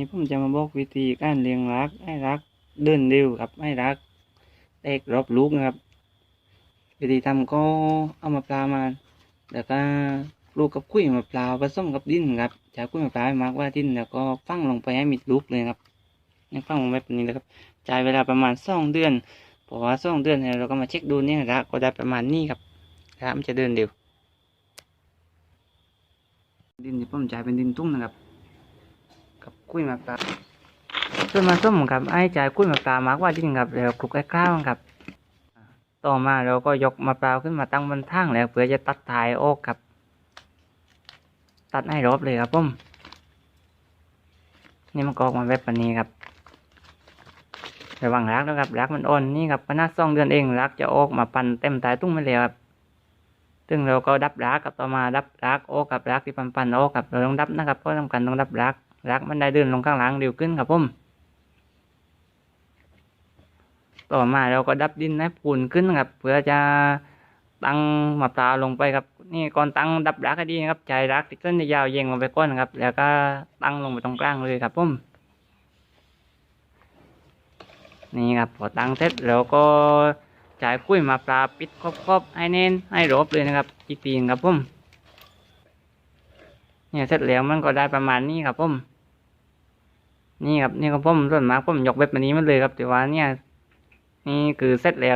นี่ผมจะมาบอกวิธีการเลี้ยงรักให้รักเดินเร็วครับให้รักแตกรอบลูกนะครับ วิธีทำก็เอามะพร้ามาแล้วก็ปลูกกับกุ้ยมะพร้าผสมกับดินครับจากกุ้ยมะพร้าให้มากว่าดินแล้วก็ฟังลงไปให้มิดลูกเลยครับนี่ฟังลงไปแบบนี้เลยครับจ่ายเวลาประมาณสองเดือนเพราะว่าสองเดือนเนี่ยเราก็มาเช็คดูเนี่ยรักก็ได้ประมาณนี้ครับรักมันจะเดินเร็วดินที่ผมจ่ายเป็นดินตุ้งนะครับ กุ้ยมะพร้าส่วนมาส้มครับไอ้จ่ายกุ้ยมะพร้ามากว่าดินครับแล้วคลุกไอ้ข้าวครับ ต่อมาเราก็ยกมะพร้าวขึ้นมาตั้งบนทั้งแล้วเพื่อจะตัดถ่ายออกครับ ตัดให้รอบเลยครับผมนี่มันกอกมาแบบนี้ครับระวังรักนะครับรักมันอ่อนนี่ครับขนาดสองเดือนเองรักจะออกมาปันเต็มตายตุ้งไม่เลยครับซึ่งเราก็ดับรักกับต่อมาดับรักโออกกับรักที่ปันปันๆโออกกับเราต้องดับนะครับเพราะสำคัญต้องดับรัก รักมันได้เดินลงข้างหลังเร็วขึ้นครับผมต่อมาเราก็ดับดินให้ปูนขึ้นครับเพื่อจะตั้งมะพร้าวลงไปครับ นี่ก่อนตั้งดับรักให้ดีนะครับใจรักที่ต้นยาวเย็งลงไปก้นครับ แล้วก็ตั้งลงไปตรงกลางเลยครับผมนี่ครับพอตั้งเสร็จเราก็จ่ายกุ้ยมาปลาปิดครอบๆให้เน้นให้รบเลยนะครับอีกทีหนึงครับผม เนี่ยเสร็จแล้วมันก็ได้ประมาณนี้ครับผมนี่ครับนี่ครับผมส่วนมากผมยกแบบนี้มันเลยครับ แต่ว่าเนี่ย นี่คือเสร็จแล้ว